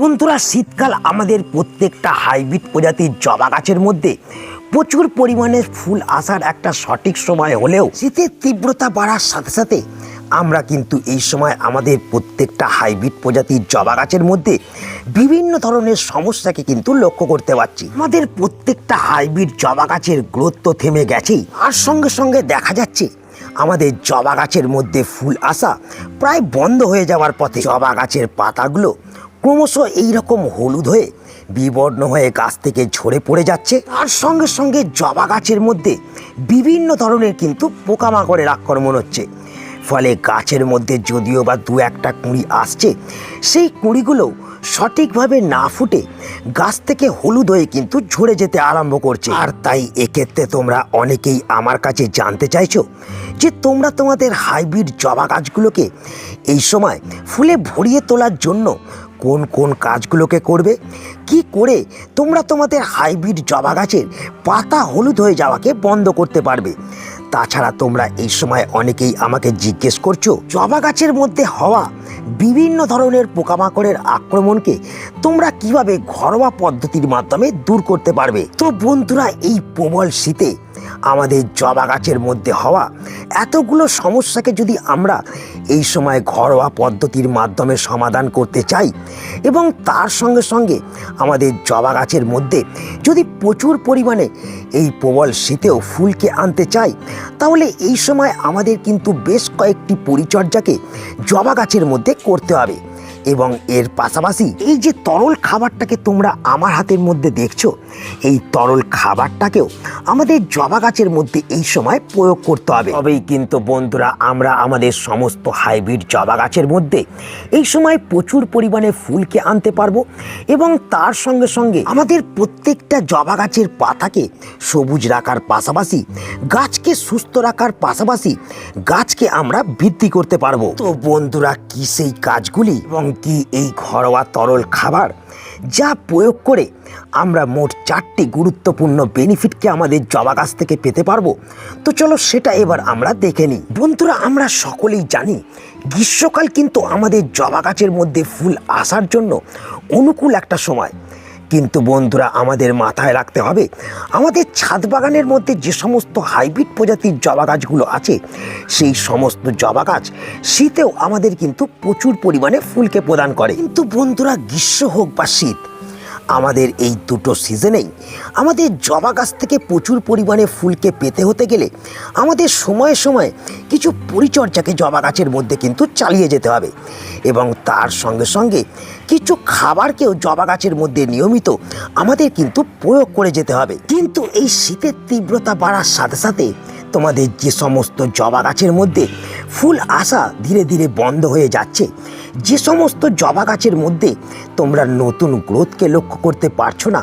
বন্ধুরা, শীতকাল আমাদের প্রত্যেকটা হাইব্রিড প্রজাতির জবা গাছের মধ্যে প্রচুর পরিমাণে ফুল আসার একটা সঠিক সময় হলেও শীতের তীব্রতা বাড়ার সাথে সাথে আমরা কিন্তু এই সময় আমাদের প্রত্যেকটা হাইব্রিড প্রজাতির জবা গাছের মধ্যে বিভিন্ন ধরনের সমস্যাকে কিন্তু লক্ষ্য করতে পারছি। আমাদের প্রত্যেকটা হাইব্রিড জবা গাছের গ্রোথ তো থেমে গেছেই। আর সঙ্গে সঙ্গে দেখা যাচ্ছে, আমাদের জবা গাছের মধ্যে ফুল আসা প্রায় বন্ধ হয়ে যাওয়ার পথে জবা গাছের পাতাগুলো ক্রমশ এইরকম হলুদ হয়ে, বিবর্ণ হয়ে গাছ থেকে ঝরে পড়ে যাচ্ছে। তার সঙ্গে সঙ্গে জবা গাছের মধ্যে বিভিন্ন ধরনের কিন্তু পোকামাকড়ের আক্রমণ হচ্ছে। ফলে গাছের মধ্যে যদিও বা দু একটা কুঁড়ি আসছে, সেই কুঁড়িগুলো সঠিকভাবে না ফুটে গাছ থেকে হলুদ হয়ে কিন্তু ঝরে যেতে আরম্ভ করছে। আর তাই এক্ষেত্রে তোমরা অনেকেই আমার কাছে জানতে চাইছো যে তোমরা তোমাদের হাইব্রিড জবা গাছগুলোকে এই সময় ফুলে ভরিয়ে তোলার জন্য কোন কোন কাজগুলোকে করবে কি করে তোমরা তোমাদের হাইব্রিড জবা গাছের পাতা হলুদ হয়ে যাওয়াকে বন্ধ করতে পারবে? তাছাড়া তোমরা এই সময় অনেকেই আমাকে জিজ্ঞেস করছ, জবা গাছের মধ্যে হওয়া বিভিন্ন ধরনের পোকামাকড়ের আক্রমণকে তোমরা কীভাবে ঘরোয়া পদ্ধতির মাধ্যমে দূর করতে পারবে? তো বন্ধুরা, এই প্রবল শীতে আমাদের জবা গাছের মধ্যে হওয়া এতগুলো সমস্যাকে যদি আমরা এই সময় ঘরোয়া পদ্ধতির মাধ্যমে সমাধান করতে চাই এবং তার সঙ্গে সঙ্গে আমাদের জবা গাছের মধ্যে যদি প্রচুর পরিমাণে এই প্রবল শীতেও ফুলকে আনতে চাই, তাহলে এই সময় আমাদের কিন্তু বেশ কয়েকটি পরিচর্যাকে জবা গাছের মধ্যে করতে হবে। এবং এর পাশাপাশি এই যে তরল খাবারটাকে তোমরা আমার হাতের মধ্যে দেখছ, এই তরল খাবারটাকেও আমাদের জবা গাছের মধ্যে এই সময় প্রয়োগ করতে হবে। তবেই কিন্তু বন্ধুরা, আমরা আমাদের সমস্ত হাইব্রিড জবা গাছের মধ্যে এই সময় প্রচুর পরিমাণে ফুলকে আনতে পারব এবং তার সঙ্গে সঙ্গে আমাদের প্রত্যেকটা জবা গাছের পাতাকে সবুজ রাখার পাশাপাশি গাছকে সুস্থ রাখার পাশাপাশি গাছকে আমরা বৃদ্ধি করতে পারব। তো বন্ধুরা, কি সেই কাজগুলি এবং কি এই ঘরোয়া তরল খাবার যা প্রয়োগ করে আমরা মোট চারটি গুরুত্বপূর্ণ বেনিফিটকে আমাদের জবা গাছ থেকে পেতে পারব? তো চলো সেটা এবার আমরা দেখে নিই। বন্ধুরা, আমরা সকলেই জানি, গ্রীষ্মকাল কিন্তু আমাদের জবা গাছের মধ্যে ফুল আসার জন্য অনুকূল একটা সময়। কিন্তু বন্ধুরা, আমাদের মাথায় রাখতে হবে, আমাদের ছাদ বাগানের মধ্যে যে সমস্ত হাইব্রিড প্রজাতির জবা গাছগুলো আছে, সেই সমস্ত জবা গাছ শীতেও আমাদের কিন্তু প্রচুর পরিমাণে ফুলকে প্রদান করে। কিন্তু বন্ধুরা, গ্রীষ্ম হোক বা শীত আমাদের এই দুটো সিজনেই আমাদের জবা গাছ থেকে প্রচুর পরিমাণে ফুলকে পেতে হতে গেলে আমাদের সময়ে সময়ে কিছু পরিচর্যাকে জবা গাছের মধ্যে কিন্তু চালিয়ে যেতে হবে। এবং তার সঙ্গে সঙ্গে কিছু খাবারকেও জবা গাছের মধ্যে নিয়মিত আমাদের কিন্তু প্রয়োগ করে যেতে হবে। কিন্তু এই শীতের তীব্রতা বাড়ার সাথে সাথে তোমাদের যে সমস্ত জবা গাছের মধ্যে ফুল আসা ধীরে ধীরে বন্ধ হয়ে যাচ্ছে, যে সমস্ত জবা গাছের মধ্যে তোমরা নতুন গ্রোথকে লক্ষ্য করতে পারছ না,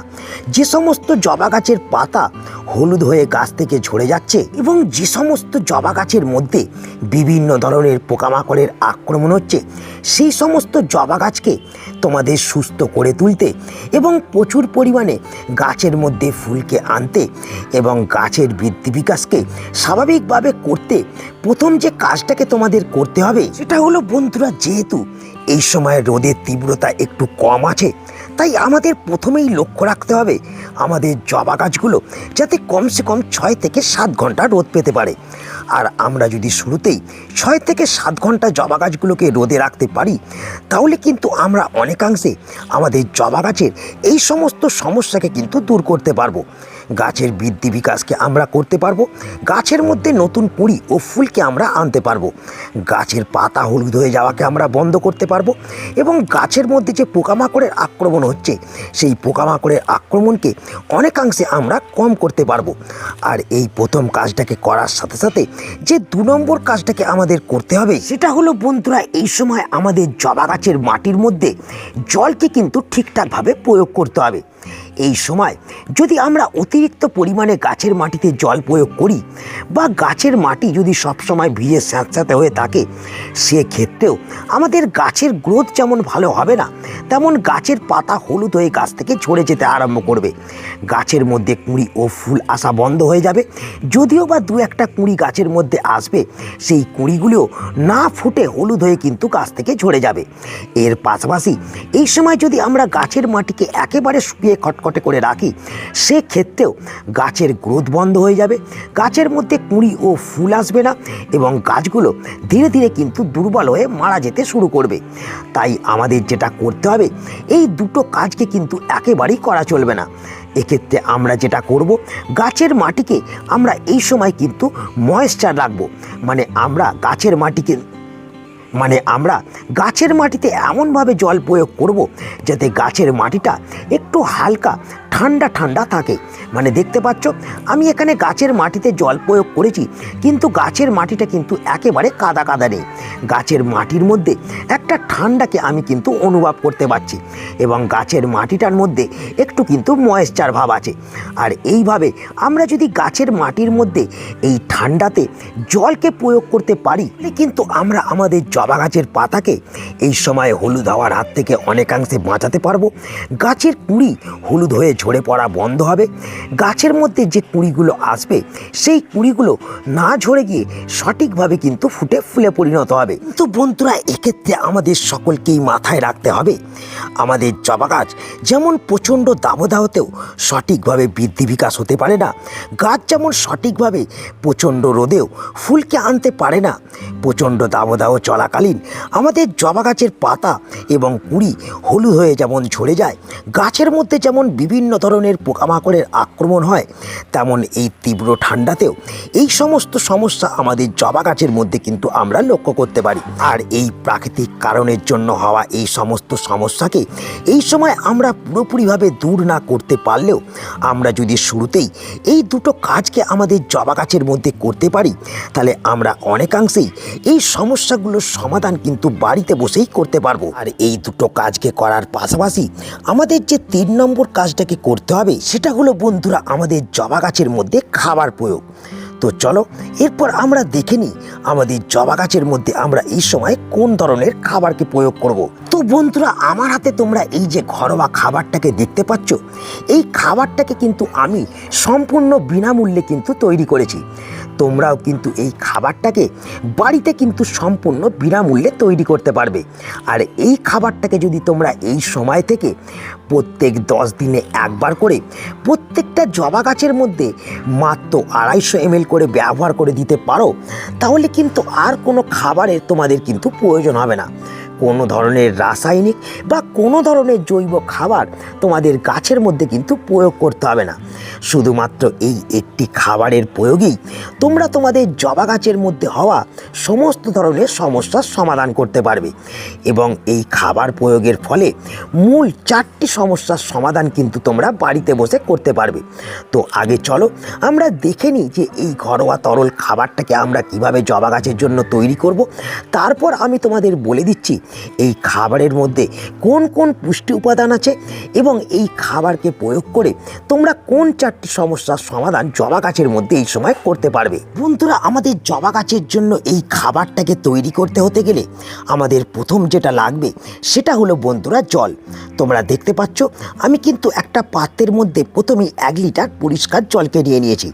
যে সমস্ত জবা গাছের পাতা হলুদ হয়ে গাছ থেকে ঝরে যাচ্ছে এবং যে সমস্ত জবা গাছের মধ্যে বিভিন্ন ধরনের পোকামাকড়ের আক্রমণ হচ্ছে, সেই সমস্ত জবা গাছকে তোমাদের সুস্থ করে তুলতে এবং প্রচুর পরিমাণে গাছের মধ্যে ফুলকে আনতে এবং গাছের বৃদ্ধি বিকাশকে স্বাভাবিকভাবে করতে প্রথম যে কাজটাকে তোমাদের করতে হবে সেটা হলো বন্ধুরা, যেহেতু এই সময় রোদের তীব্রতা একটু কম আছে, তাই আমাদের প্রথমেই লক্ষ্য রাখতে হবে আমাদের জবা গাছগুলো যাতে কমসে কম ছয় থেকে সাত ঘণ্টা রোদ পেতে পারে। আর আমরা যদি শুরুতেই ছয় থেকে সাত ঘণ্টা জবা গাছগুলোকে রোদে রাখতে পারি, তাহলে কিন্তু আমরা অনেকাংশে আমাদের জবা গাছের এই সমস্ত সমস্যাকে কিন্তু দূর করতে পারব। গাছের বৃদ্ধি বিকাশকে আমরা করতে পারব, গাছের মধ্যে নতুন কুঁড়ি ও ফুলকে আমরা আনতে পারব, গাছের পাতা হলুদ হয়ে যাওয়াকে আমরা বন্ধ করতে পারব এবং গাছের মধ্যে যে পোকামাকড়ের আক্রমণ হচ্ছে, সেই পোকামাকড়ের আক্রমণকে অনেকাংশে আমরা কম করতে পারব। আর এই প্রথম কাজটাকে করার সাথে সাথে যে দু নম্বর কাজটাকে আমাদের করতে হবে, সেটা হলো বন্ধুরা এই সময় আমাদের জবা গাছের মাটির মধ্যে জলকে কিন্তু ঠিকঠাকভাবে প্রয়োগ করতে হবে। এই সময় যদি আমরা অতিরিক্ত পরিমাণে গাছের মাটিতে জল প্রয়োগ করি বা গাছের মাটি যদি সবসময় ভিজে স্যাঁতস্যাঁতে হয়ে থাকে, সেক্ষেত্রেও আমাদের গাছের গ্রোথ যেমন ভালো হবে না, তেমন গাছের পাতা হলুদ হয়ে গাছ থেকে ঝরে যেতে আরম্ভ করবে। গাছের মধ্যে কুঁড়ি ও ফুল আসা বন্ধ হয়ে যাবে। যদিও বা দু একটা কুঁড়ি গাছের মধ্যে আসবে, সেই কুঁড়িগুলিও না ফুটে হলুদ হয়ে কিন্তু গাছ থেকে ঝরে যাবে। এর পাশাপাশি এই সময় যদি আমরা গাছের মাটিকে একেবারে শুকিয়ে খটখটে করে রাখি, সেক্ষেত্রেও গাছের গ্রোথ বন্ধ হয়ে যাবে, গাছের মধ্যে কুঁড়ি ও ফুল আসবে না এবং গাছগুলো ধীরে ধীরে কিন্তু দুর্বল হয়ে মারা যেতে শুরু করবে। তাই আমাদের যেটা করতে হবে, এই দুটো কাজকে কিন্তু একেবারেই করা চলবে না। এক্ষেত্রে আমরা যেটা করব, গাছের মাটিকে আমরা এই সময় কিন্তু ময়েশ্চার রাখব। মানে আমরা গাছের মাটিকে মানে আমরা গাছের মাটিতে এমনভাবে জল প্রয়োগ করব যাতে গাছের মাটিটা একটু হালকা ঠান্ডা ঠান্ডা থাকে। মানে দেখতে পাচ্ছ, আমি এখানে গাছের মাটিতে জল প্রয়োগ করেছি, কিন্তু গাছের মাটিটা কিন্তু একেবারে কাদা কাদা নেই। গাছের মাটির মধ্যে একটা ঠান্ডাকে আমি কিন্তু অনুভব করতে পারছি এবং গাছের মাটিটার মধ্যে একটু কিন্তু ময়েশ্চার ভাব আছে। আর এইভাবে আমরা যদি গাছের মাটির মধ্যে এই ঠান্ডাতে জলকে প্রয়োগ করতে পারি কিন্তু আমরা আমাদের জবা গাছের পাতাকে এই সময় হলুদ হওয়ার হাত থেকে অনেকাংশে বাঁচাতে পারব। গাছের কুঁড়ি হলুদ হয়ে ঝরে পড়া বন্ধ হবে। গাছের মধ্যে যে কুঁড়িগুলো আসবে, সেই কুঁড়িগুলো না ঝরে গিয়ে সঠিকভাবে কিন্তু ফুটে ফুলে পরিণত হবে। তো বন্ধুরা, এক্ষেত্রে আমাদের সকলকেই মাথায় রাখতে হবে। আমাদের জবা গাছ যেমন প্রচণ্ড দাবদাহতেও সঠিকভাবে বৃদ্ধি বিকাশ হতে পারে না, গাছ যেমন সঠিকভাবে প্রচণ্ড রোদেও ফুলকে আনতে পারে না, প্রচণ্ড দাবদাহ চলাকালীন আমাদের জবা গাছের পাতা এবং কুড়ি হলুদ হয়ে যেমন ঝরে যায়, গাছের মধ্যে যেমন বিভিন্ন ধরনের পোকামাকড়ের আক্রমণ হয়, তেমন এই তীব্র ঠান্ডাতেও এই সমস্ত সমস্যা আমাদের জবা গাছের মধ্যে কিন্তু আমরা লক্ষ্য করতে পারি। আর এই প্রাকৃতিক কারণের জন্য হওয়া এই সমস্ত সমস্যাকে এই সময় আমরা পুরোপুরিভাবে দূর না করতে পারলেও আমরা যদি শুরুতেই এই দুটো কাজকে আমাদের জবা গাছের মধ্যে করতে পারি, তাহলে আমরা অনেকাংশেই এই সমস্যাগুলোর সমাধান কিন্তু বাড়িতে বসেই করতে পারব। আর এই দুটো কাজকে করার পাশাপাশি আমাদের যে তিন নম্বর কাজটাকে করতে হবে, সেটা হলো বন্ধুরা আমাদের জবা গাছের মধ্যে খাবার প্রয়োগ তো চলো, এরপর আমরা দেখে নিই আমাদের জবা গাছের মধ্যে আমরা এই সময় কোন ধরনের খাবারকে প্রয়োগ করব। তো বন্ধুরা, আমার হাতে তোমরা এই যে ঘরোয়া খাবারটাকে দেখতে পাচ্ছ, এই খাবারটাকে কিন্তু আমি সম্পূর্ণ বিনামূল্যে কিন্তু তৈরি করেছি তোমরাও কিন্তু এই খাবারটাকে বাড়িতে কিন্তু সম্পূর্ণ বিনামূল্যে তৈরি করতে পারবে। আর এই খাবারটাকে যদি তোমরা এই সময় থেকে প্রত্যেক দশ দিনে একবার করে প্রত্যেকটা জবা গাছের মধ্যে মাত্র আড়াইশো এমএল করে ব্যবহার করে দিতে পারো, তাহলে কিন্তু আর কোনো খাবারের তোমাদের কিন্তু প্রয়োজন হবে না। কোনো ধরনের রাসায়নিক বা কোনো ধরনের জৈব খাবার তোমাদের গাছের মধ্যে কিন্তু প্রয়োগ করতে হবে না। শুধুমাত্র এই একটি খাবারের প্রয়োগেই তোমরা তোমাদের জবা গাছের মধ্যে হওয়া সমস্ত ধরনের সমস্যার সমাধান করতে পারবে এবং এই খাবার প্রয়োগের ফলে মূল চারটি সমস্যার সমাধান কিন্তু তোমরা বাড়িতে বসে করতে পারবে। তো আগে চলো, আমরা দেখে নিই যে এই ঘরোয়া তরল খাবারটাকে আমরা কীভাবে জবা গাছের জন্য তৈরি করব। তারপর আমি তোমাদের বলে দিচ্ছি এই খাবারের মধ্যে কোন কোন পুষ্টি উপাদান আছে এবং এই খাবারকে প্রয়োগ করে তোমরা কোন চারটি সমস্যার সমাধান জবা গাছের মধ্যে এই সময় করতে পারবে? বন্ধুরা, আমাদের জবা গাছের জন্য এই খাবারটাকে তৈরি করতে হতে গেলে আমাদের প্রথম যেটা লাগবে সেটা হলো বন্ধুরা জল। তোমরা দেখতে পাচ্ছ, আমি কিন্তু একটা পাত্রের মধ্যে প্রথমেই এক লিটার পরিষ্কার জলকে নিয়ে নিয়েছি।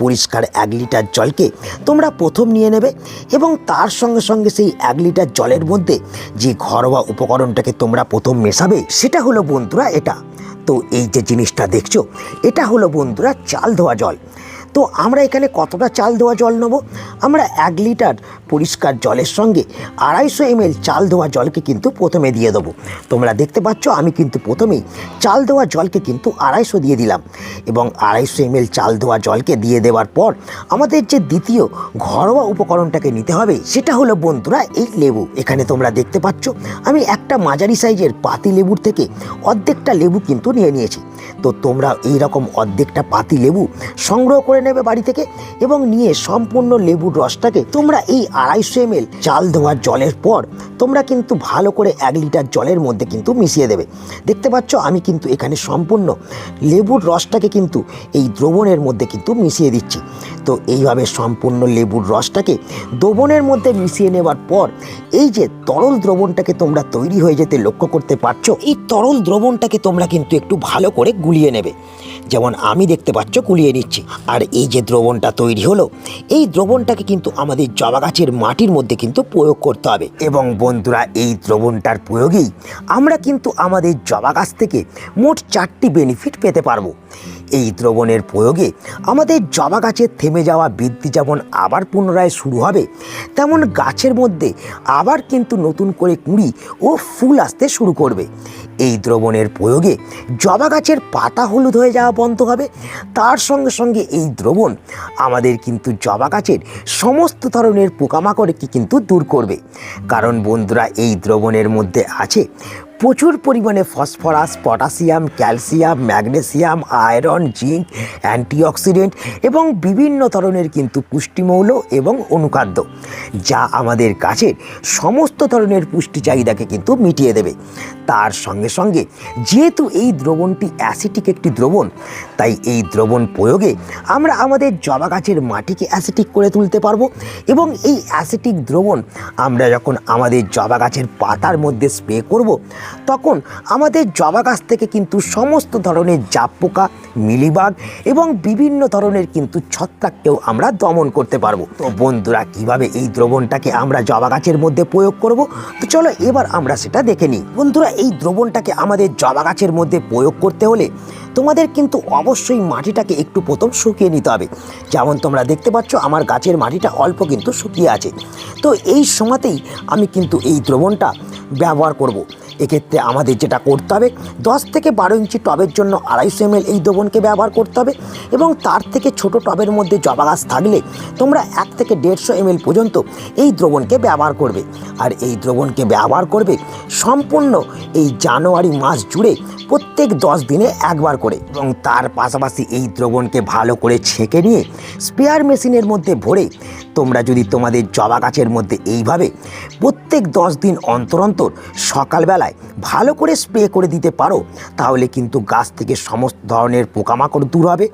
পরিষ্কার এক লিটার জলকে তোমরা প্রথম নিয়ে নেবে এবং তার সঙ্গে সঙ্গে সেই এক লিটার জলের মধ্যে যে ঘরোয়া উপকরণটাকে তোমরা প্রথম মেশাবে, সেটা হলো বন্ধুরা এটা। তো এই যে জিনিসটা দেখছ, এটা হলো বন্ধুরা চাল ধোয়া জল। তো আমরা এখানে কতটা চাল ধোয়া জল নেব? আমরা এক লিটার পরিষ্কার জলের সঙ্গে আড়াইশো এমএল চাল ধোয়া জলকে কিন্তু প্রথমে দিয়ে দেবো। তোমরা দেখতে পাচ্ছ, আমি কিন্তু প্রথমেই চাল ধোয়া জলকে কিন্তু আড়াইশো দিয়ে দিলাম এবং আড়াইশো এমএল চাল ধোয়া জলকে দিয়ে দেওয়ার পর আমাদের যে দ্বিতীয় ঘরোয়া উপকরণটাকে নিতে হবে, সেটা হলো বন্ধুরা এই লেবু। এখানে তোমরা দেখতে পাচ্ছ, আমি একটা মাঝারি সাইজের পাতি লেবুর থেকে অর্ধেকটা লেবু কিন্তু নিয়ে নিয়েছি। তো তোমরা এই রকম অর্ধেকটা পাতি লেবু সংগ্রহ করে নেবে বাড়ি থেকে এবং নিয়ে সম্পূর্ণ লেবুর রসটাকে তোমরা এই আড়াইশো এম চাল ধোয়ার জলের পর তোমরা কিন্তু ভালো করে এক লিটার জলের মধ্যে কিন্তু মিশিয়ে দেবে। দেখতে পাচ্ছ, আমি কিন্তু এখানে সম্পূর্ণ লেবুর রসটাকে কিন্তু এই দ্রবণের মধ্যে কিন্তু মিশিয়ে দিচ্ছি। তো এইভাবে সম্পূর্ণ লেবুর রসটাকে দ্রবণের মধ্যে মিশিয়ে নেওয়ার পর এই যে তরল দ্রবণটাকে তোমরা তৈরি হয়ে যেতে লক্ষ্য করতে পারছ, এই তরল দ্রবণটাকে তোমরা কিন্তু একটু ভালো করে গুলিয়ে নেবে। যেমন আমি দেখতে পাচ্ছ কুলিয়ে নিচ্ছি। আর এই যে দ্রবণটা তৈরি হলো, এই দ্রবণটাকে কিন্তু আমাদের জবা গাছের মাটির মধ্যে কিন্তু প্রয়োগ করতে হবে। এবং বন্ধুরা, এই দ্রবণটার প্রয়োগেই আমরা কিন্তু আমাদের জবা গাছ থেকে মোট চারটি বেনিফিট পেতে পারব। এই দ্রবণের প্রয়োগে আমাদের জবা গাছের থেমে যাওয়া বৃদ্ধি যেমন আবার পুনরায় শুরু হবে, তেমন গাছের মধ্যে আবার কিন্তু নতুন করে কুঁড়ি ও ফুল আসতে শুরু করবে। এই দ্রবণের প্রয়োগে জবা গাছের পাতা হলুদ হয়ে যাওয়া বন্ধ হবে। তার সঙ্গে সঙ্গে এই দ্রবণ আমাদের কিন্তু জবা গাছের সমস্ত ধরনের পোকামাকড়কে কিন্তু দূর করবে। কারণ বন্ধুরা, এই দ্রবণের মধ্যে আছে প্রচুর পরিমাণে phosphorus, potassium, calcium, magnesium, iron, zinc, antioxidant এবং বিভিন্ন ধরনের কিন্তু পুষ্টিমৌল এবং অনুখাদ্য, যা আমাদের গাছের সমস্ত ধরনের পুষ্টি চাহিদাকে কিন্তু মিটিয়ে দেবে। তার সঙ্গে সঙ্গে যেহেতু এই দ্রবণটি অ্যাসিটিক একটি দ্রবণ, তাই এই দ্রবণ প্রয়োগে আমরা আমাদের জবা গাছের মাটিকে অ্যাসিটিক করে তুলতে পারব এবং এই অ্যাসিটিক দ্রবণ আমরা যখন আমাদের জবা গাছের পাতার মধ্যে স্প্রে করব তখন আমাদের জবা গাছ থেকে কিন্তু সমস্ত ধরনের জাপ পোকা, মিলিবাগ এবং বিভিন্ন ধরনের কিন্তু ছত্রাককেও আমরা দমন করতে পারব। তো বন্ধুরা, কীভাবে এই দ্রবণটাকে আমরা জবা গাছের মধ্যে প্রয়োগ করব? তো চলো এবার আমরা সেটা দেখে নিই। বন্ধুরা, এই দ্রবণটাকে আমাদের জবা গাছের মধ্যে প্রয়োগ করতে হলে তোমাদের কিন্তু অবশ্যই মাটিটাকে একটু প্রথম শুকিয়ে নিতে হবে। যেমন তোমরা দেখতে পাচ্ছ, আমার গাছের মাটিটা অল্প কিন্তু শুকিয়ে আছে। তো এই সময়তেই আমি কিন্তু এই দ্রবণটা ব্যবহার করব। এক্ষেত্রে আমাদের যেটা করতে হবে, দশ থেকে বারো ইঞ্চি টবের জন্য আড়াইশো এম এই দ্রবণকে ব্যবহার করতে হবে এবং তার থেকে ছোট টবের মধ্যে জবা গাছ থাকলে তোমরা এক থেকে দেড়শো এম পর্যন্ত এই দ্রবণকে ব্যবহার করবে। আর এই দ্রবণকে ব্যবহার করবে সম্পূর্ণ এই জানুয়ারি মাস জুড়ে প্রত্যেক দশ দিনে একবার করে এবং তার পাশাপাশি এই দ্রবণকে ভালো করে ছেঁকে নিয়ে স্পেয়ার মেশিনের মধ্যে ভরে তোমরা যদি তোমাদের জবা গাছের মধ্যে এইভাবে প্রত্যেক দশ দিন অন্তর অন্তর সকালবেলায় ভালো করে স্প্রে করে দিতে পারো, তাহলে কিন্তু গাছ থেকে সমস্ত ধরনের পোকামাকড় দূর হবে।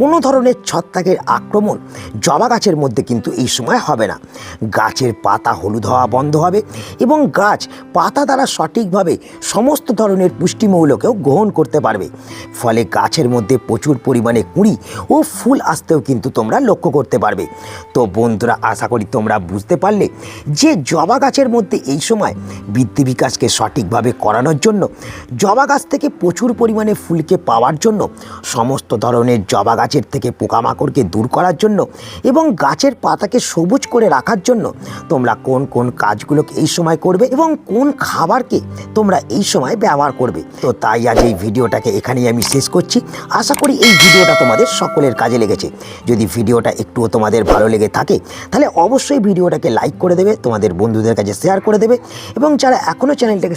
কোনো ধরনের ছত্রাকের আক্রমণ জবা গাছের মধ্যে কিন্তু এই সময় হবে না। গাছের পাতা হলুদ হওয়া বন্ধ হবে এবং গাছ পাতা দ্বারা সঠিকভাবে সমস্ত ধরনের পুষ্টিমৌলকেও গ্রহণ করতে পারবে। ফলে গাছের মধ্যে প্রচুর পরিমাণে কুঁড়ি ও ফুল আসতেও কিন্তু তোমরা লক্ষ্য করতে পারবে। তো বন্ধুরা, আশা করি তোমরা বুঝতে পারলে যে জবা গাছের মধ্যে এই সময় বৃদ্ধি বিকাশকে সঠিকভাবে করানোর জন্য, জবা গাছ থেকে প্রচুর পরিমাণে ফুলকে পাওয়ার জন্য, সমস্ত ধরনের জবা গাছের থেকে পোকামাকড়কে দূর করার জন্য এবং গাছের পাতাকে সবুজ করে রাখার জন্য তোমরা কোন কোন কাজগুলোকে এই সময় করবে এবং কোন খাবারকে তোমরা এই সময় ব্যবহার করবে। তো তাই আজ এই ভিডিওটাকে এখানেই আমি শেষ করছি। আশা করি এই ভিডিওটা তোমাদের সকলের কাজে লেগেছে। যদি ভিডিওটা একটুও তোমাদের ভালো লেগে থাকে, তাহলে অবশ্যই ভিডিওটাকে লাইক করে দেবে, তোমাদের বন্ধুদের কাছে শেয়ার করে দেবে এবং যারা এখনও চ্যানেলটাকে